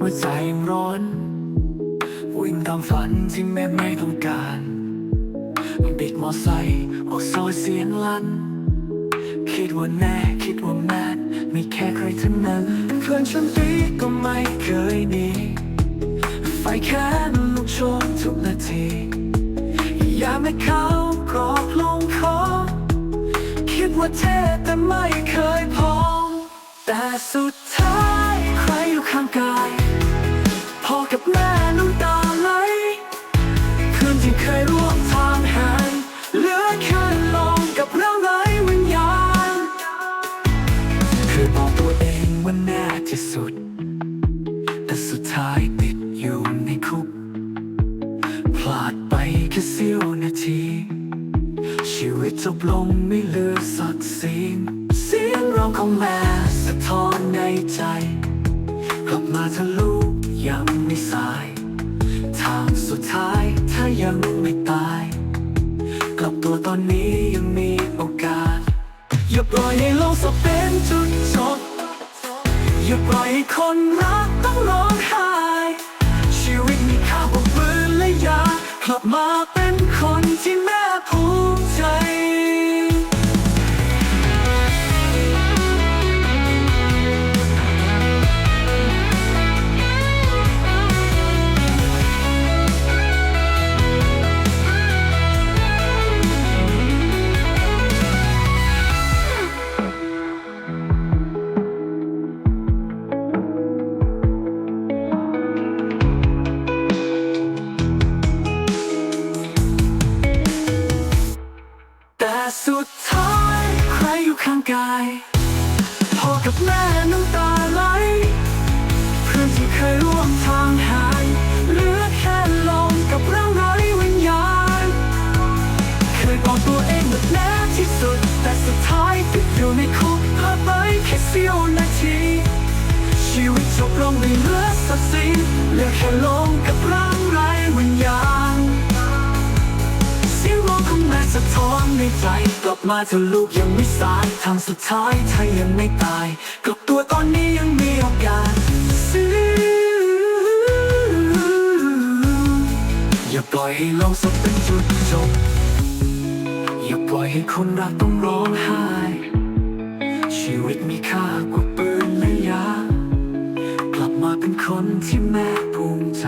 หัวใจร้อน วิ่งตามฝันที่แม่ไม่ต้องการบิดมอไซค์ออกซอยเสียงลั่น คิดว่าแน่คิดว่าแมนไม่แค่ใครทั้งนั้นเพื่อนฉันตีก็ไม่เคยหนีไฟแค่มันลุกโชนทุกนาทีอยากให้เขากรอบลงคอคิดว่าเท่แต่ไม่เคยพอแต่สุดท้าย ข้างกายพ่อกับแม่น้ำตาไหลเพื่อนที่เคยร่วมทางหานเหลือแค่ลองกับร่างไร้วิญญาณเคยบอกตัวเองว่าแน่ที่สุด แต่สุดท้ายติดอยู่ในคุก พลาดไปแค่เสี้ยวนาที ชีวิตจบลงไม่เหลือสักสิ่งเสียงร้องของแม่สะท้อนในใจ กลับมาเธอะลูกยังไม่สาย ทางสุดท้ายถ้ายังไม่ตาย กลับตัวตอนนี้ยังมีโอกาส อย่าปล่อยให้โลกสบเป็นจุดจบ อย่าปล่อยให้คนรักต้องร้องไห้ ชีวิตมีค่ากว่าปืนและยากลับมาเป็น สุดท้ายใครอยู่ข้างกาย พ่อกับแม่น้ำตาไหล เพื่อนที่เคยร่วมทางหายเหลือแค่ลมกับร่างไร้วิญญาณ เคยบอกตัวเองว่าแน่ที่สุด แต่สุดท้ายติดอยู่ในคุกพลาไปแค่เสี้ยวนาที ชีวิตจบลงไม่เหลือสักสิ่ สะท้อนในใจกลับมาเธอลูกยังไม่สายทางสุดท้ายถ้ายังไม่ตายกลับตัวตอนนี้ยังมีโอกาสซื้ออย่าปล่อยให้โลกสบเป็นจุดจบ อย่าปล่อยให้คนรักต้องร้องไห้ ชีวิตมีค่ากว่าปืนและยา กลับมาเป็นคนที่แม่ภูมิใจ